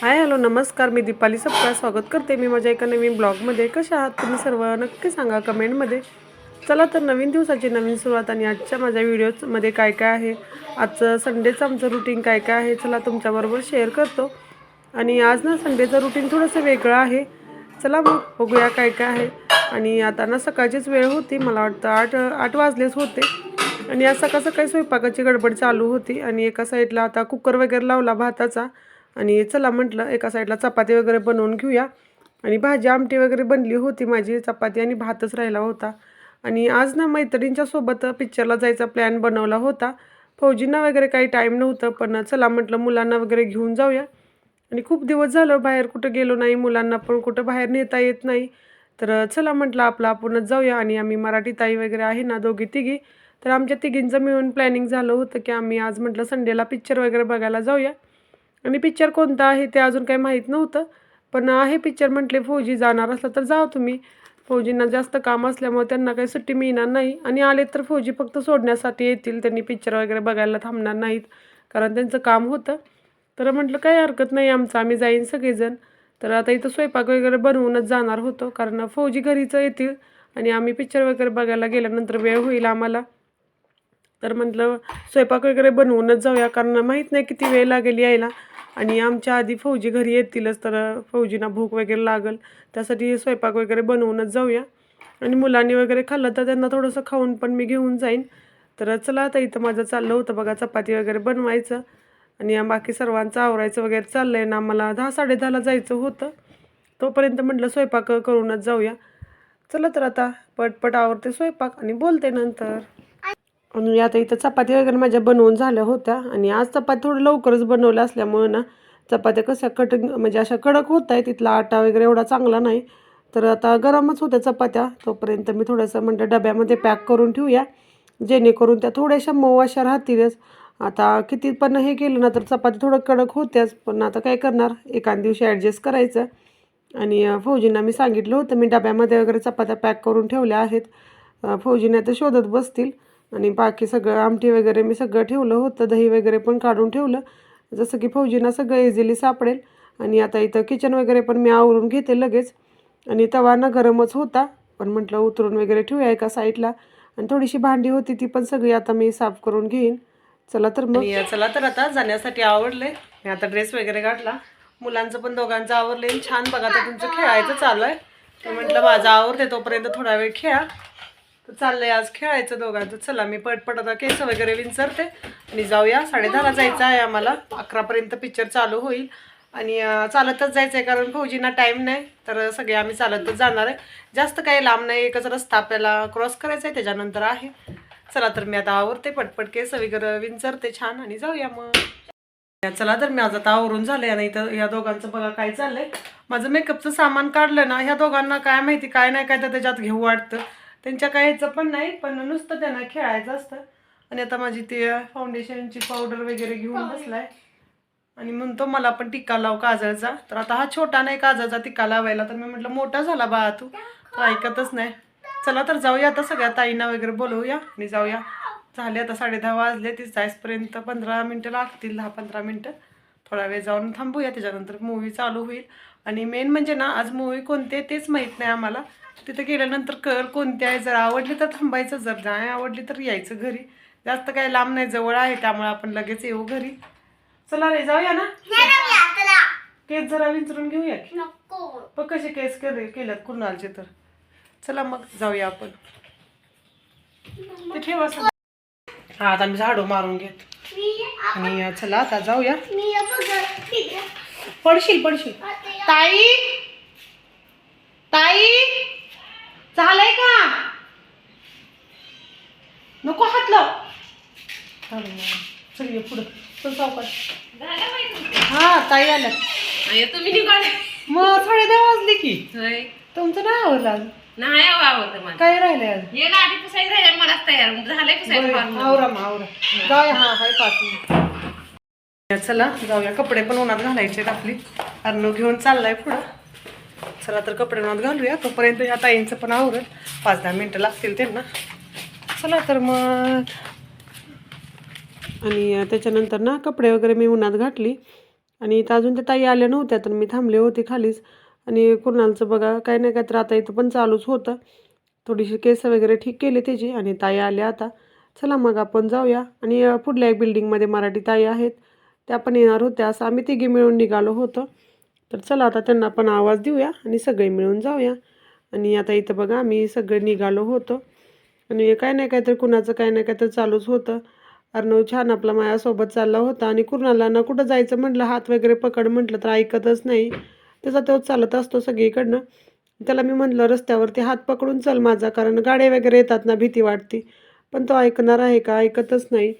Hi hello नमस्कार मी दीपाली सबका स्वागत करते. मी माझ्या एका नवीन ब्लॉगमध्ये. कशा आहात तुम्ही सर्व? नक्की सांगा कमेंटमध्ये. चला तर नवीन दिवसाची नवीन सुरुवात आणि आजच्या माझ्या व्हिडिओजमध्ये काय काय आहे? आजचं संडेचं आमचं रुटीन काय काय आहे? चला तुमच्याबरोबर शेअर करतो. आणि आज ना संडेचं रुटीन थोडंसं वेगळं आहे. चला मग बघूया काय काय आहे. आणि आता ना सकाळचीच वेळ होती. मला वाटतं आठ आठ वाजलेच होते. आणि आज सकाळ सकाळी स्वयंपाकाची गडबड चालू होती. आणि एका साईडला आता कुकर वगैरे लावला भाताचा. आणि चला म्हटलं एका साईडला चपाती वगैरे बनवून घेऊया. आणि भाजी आमटी वगैरे बनली होती माझी चपाती आणि भातच राहिला होता. आणि आज ना मैत्रिणींच्या सोबत पिक्चरला जायचा प्लॅन बनवला होता. फौजींना वगैरे काही टाईम नव्हतं पण चला म्हटलं मुलांना वगैरे घेऊन जाऊया. आणि खूप दिवस झालं बाहेर कुठं गेलो नाही मुलांना पण कुठं बाहेर नेता येत नाही. तर चला म्हटलं आपलं आपणच जाऊया आणि आम्ही मराठी ताई वगैरे आहे ना दोघी तिघी तर आमच्या तिघींचं मिळून प्लॅनिंग झालं होतं की आम्ही आज म्हटलं संडेला पिक्चर वगैरे बघायला जाऊया. आणि पिक्चर कोणता आहे ते अजून काही माहीत नव्हतं. पण आहे पिक्चर म्हटले फौजी जाणार असलं तर जाऊ तुम्ही. फौजींना जास्त काम असल्यामुळे त्यांना काही सुट्टी मिळणार नाही. आणि आले तर फौजी फक्त सोडण्यासाठी येतील. त्यांनी पिक्चर वगैरे बघायला थांबणार नाहीत. कारण त्यांचं काम होतं. तर म्हटलं काही हरकत नाही. आमचं आम्ही जाईन सगळेजण. तर आता इथं स्वयंपाक वगैरे बनवूनच जाणार होतो. कारण फौजी घरीच येतील. आणि आम्ही पिक्चर वगैरे बघायला गेल्यानंतर वेळ होईल आम्हाला. तर म्हटलं स्वयंपाक वगैरे बनवूनच जाऊया. कारण माहीत नाही किती वेळ लागेल यायला. आणि आमच्या आधी फौजी घरी येतीलच तर फौजींना भूक वगैरे लागल. त्यासाठी स्वयंपाक वगैरे बनवूनच जाऊया. आणि मुलांनी वगैरे खाल्लं तर त्यांना थोडंसं खाऊन पण मी घेऊन जाईन. तर चला आता इथं माझं चाललं होतं बघा चपाती वगैरे बनवायचं. आणि बाकी सर्वांचं आवरायचं वगैरे चाललं आहे ना मला दहा साडेदहाला जायचं होतं. तोपर्यंत म्हटलं स्वयंपाक करूनच जाऊया. चला तर आता पटपट आवरते स्वयंपाक आणि बोलते नंतर. आणि आता इथं चपाती वगैरे माझ्या बनवून झाल्या होत्या. आणि आज चपाती थोडं लवकरच बनवल्या असल्यामुळं ना चपात्या कशा कट म्हणजे अशा कडक होत आहे तिथला आटा वगैरे एवढा चांगला नाही. तर आता गरमच होत्या चपात्या. तोपर्यंत मी थोडंसं म्हणलं डब्यामध्ये पॅक करून ठेवूया. जेणेकरून त्या थोड्याशा मऊ अशा राहतीलच. आता किती पण हे केलं ना तर चपाती थोडं कडक होत्याच. पण आता काय करणार? एखाद दिवशी ॲडजस्ट करायचं. आणि फौजींना मी सांगितलं होतं मी डब्यामध्ये वगैरे चपात्या पॅक करून ठेवल्या आहेत. फौजींना तर शोधत बसतील. आणि बाकी सगळं आमटी वगैरे मी सगळं ठेवलं होतं दही वगैरे पण काढून ठेवलं. जसं की फौजींना सगळं इझिली सापडेल. आणि आता इथं किचन वगैरे पण मी आवरून घेते लगेच. आणि तवा ना गरमच होता पण म्हटलं उतरून वगैरे ठेवूया एका साईडला आणि थोडीशी भांडी होती ती पण सगळी आता मी साफ करून घेईन. चला तर मग. चला तर आता जाण्यासाठी आवडले मी आता ड्रेस वगैरे घातला मुलांचं पण दोघांचं आवरले छान बघा आता तुमचं खेळायचं चालू आहे. म्हटलं माझं आवडते तोपर्यंत थोडा वेळ खेळा. तर चाललंय आज खेळायचं दोघांचं. चला मी पटपट आता केस वगैरे विंचरते आणि जाऊया. साडेदहाला जायचं आहे आम्हाला. अकरापर्यंत पिक्चर चालू होईल. आणि चालतच जायचं आहे कारण फौजींना टाईम नाही. तर सगळे आम्ही चालतच जाणार आहे. जास्त काही लांब नाही. एकच रस्ता आपल्याला क्रॉस करायचा आहे. त्याच्यानंतर आहे. चला तर मी आता आवरते. पटपट केस वगैरे विंचरते छान. आणि जाऊया मग. चला तर मी आज आता आवरून झालंय आणि इथं या दोघांचं बघा काय चाललंय. माझं मेकअपचं सामान काढलं ना ह्या दोघांना काय माहिती काय नाही काय तर त्याच्यात घेऊ वाटतं. त्यांच्या काय ह्याचं पण नाही पण नुसतं त्यांना खेळायचं असतं. आणि आता माझी ते फाउंडेशनची पावडर वगैरे घेऊन बसलाय. आणि म्हणतो मला पण टिक्का लाव काजळचा. तर आता हा छोटा नाही काजळचा टिक्का लावायला तर मी म्हटलं मोठा झाला बा तू. तर ऐकतच नाही. चला तर जाऊया आता सगळ्या ताईंना वगैरे बोलवूया आणि जाऊया. झाले आता साडे दहा वाजले ती जायसपर्यंत पंधरा मिनटं लागतील दहा पंधरा मिनटं. थोडा वेळ जाऊन थांबूया त्याच्यानंतर मूवी चालू होईल. आणि मेन म्हणजे ना आज मूवी कोणते तेच माहीत नाही आम्हाला. तिथे गेल्यानंतर कल कोणते आहे जर आवडली तर थांबायचं जर नाही आवडली तर यायचं घरी. जास्त काही लांब नाही जवळ आहे त्यामुळे आपण लगेच येऊ घरी. चला रे जाऊया ना? केस जरा विचारून घेऊया की. बघ कसे केस केले केल्यात कुणालचे तर. चला मग जाऊया आपण. ते ठेवा. हा आता मी झाडू मारून घेत. आणि चला आता जाऊया. पडशील पडशील. ताई? ताई? झालंय का? नको हात लाव चालेल. मग. चल ये पुढं. चल सावकाश. हा ताई आल्या. तुम्ही निघाले. मग साडे दहा वाजले की. तुमचं नाही आवडलं नाही हो मला. काय राहिलंय आज हे गाडी पुसायची राहिली मलाच तयार. झालंय पुसायचं बरं, फार आवरा मग आवरा. जाऊया हा हाय पाच मिनिट. चला जाऊया. कपडे पण उन्हात घालायचे आहेत आपली. अर्णव घेऊन चाललाय पुढं. चला तर कपडे उन्हात घालूया. तोपर्यंत ह्या ताईंचं पण आवरल. पाच दहा मिनटं लागतील त्यांना. चला तर मग. आणि त्याच्यानंतर ना कपडे वगैरे मी उन्हात घातली. आणि इथं अजून त्या ताई आल्या नव्हत्या तर मी थांबले होते खालीच. आणि कुणालचं बघा काय नाही काय तर आता इथं पण चालूच होतं. थोडीशी केस वगैरे ठीक केली त्याची आणि ताई आल्या आता. चला मग आपण जाऊया. आणि पुढल्या एक बिल्डिंगमध्ये मराठी ताई आहेत. त्या पण येणार होत्या. असं आम्ही तिघी मिळून निघालो होतो. तर चला आता त्यांना पण आवाज देऊया आणि सगळे मिळून जाऊया. आणि आता इथं बघा आम्ही सगळे निघालो होतो. आणि काय नाही काय तर कुणाचं काय नाही काय तर चालूच होतं. अर्णव छान आपला माझ्यासोबत चालला होता. आणि कुणाला ना कुठं जायचं म्हटलं हात वगैरे पकड म्हटलं तर ऐकतच नाही. त्याचा तो चालत असतो सगळीकडनं. त्याला मी म्हटलं रस्त्यावरती हात पकडून चल माझा कारण गाड्या वगैरे येतात ना भीती वाटते. पण तो ऐकणार आहे का? ऐकतच नाही.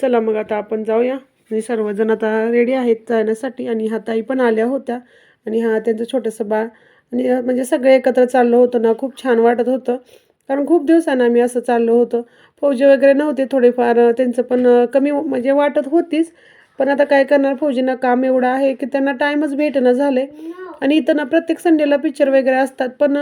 चला मग आता आपण जाऊया. आणि सर्वजण आता रेडी आहेत जाण्यासाठी. आणि हा ताई पण आल्या होत्या. आणि हा त्यांचं छोटंसं बाळ. आणि म्हणजे सगळे एकत्र चाललो होतो ना खूप छान वाटत होतं. कारण खूप दिवसानं आम्ही असं चाललो होतो. फौजी वगैरे नव्हते थोडेफार. त्यांचं पण कमी म्हणजे वाटत होतीच. पण आता काय करणार फौजींना काम एवढं आहे की त्यांना टाईमच भेटेना झाले आणि इथं ना प्रत्येक संडेला पिक्चर वगैरे असतात पण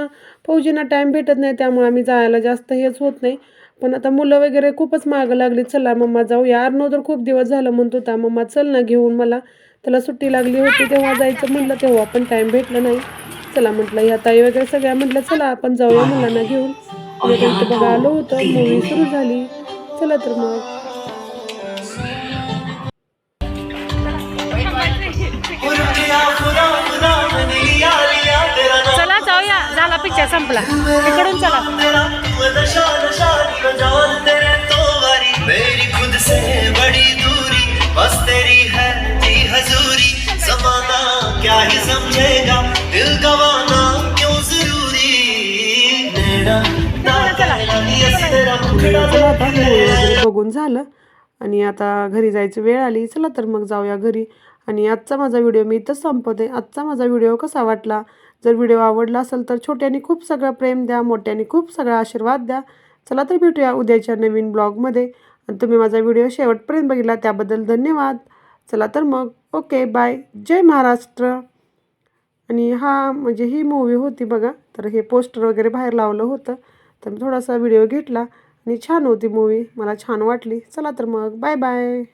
फौजींना टाईम भेटत नाही त्यामुळे आम्ही जायला जास्त हेच होत नाही. पण आता मुलं वगैरे खूपच मागं लागली चला मम्मा जाऊया अर्नो तर खूप दिवस झालं म्हणत होता मम्मा चल ना घेऊन मला. त्याला सुट्टी लागली होती तेव्हा जायचं म्हटलं तेव्हा पण टाईम भेटला नाही. चला म्हटलं ह्या ताई वगैरे सगळ्या म्हटलं चला आपण जाऊया मुलांना घेऊन. बघा आलो होतं मूवी सुरू झाली. चला तर मग. आता मूवी वगैरे बघून झालं. आणि आता घरी जायची वेळ आली चला तर मग जाऊया घरी. आणि आजचा माझा व्हिडिओ मी इथंच संपवते. आजचा माझा व्हिडिओ कसा वाटला? जर व्हिडिओ आवडला असेल तर छोट्याने खूप सगळं प्रेम द्या मोठ्याने खूप सगळा आशीर्वाद द्या. चला तर भेटूया उद्याच्या नवीन ब्लॉगमध्ये. आणि तुम्ही माझा व्हिडिओ शेवटपर्यंत बघितला त्याबद्दल धन्यवाद. चला तर मग ओके बाय. जय महाराष्ट्र. आणि हा म्हणजे ही मूवी होती बघा तर हे पोस्टर वगैरे बाहेर लावलं होतं. तर मी थोडासा व्हिडिओ घेतला. आणि छान होती मूवी मला छान वाटली. चला तर मग. Bye bye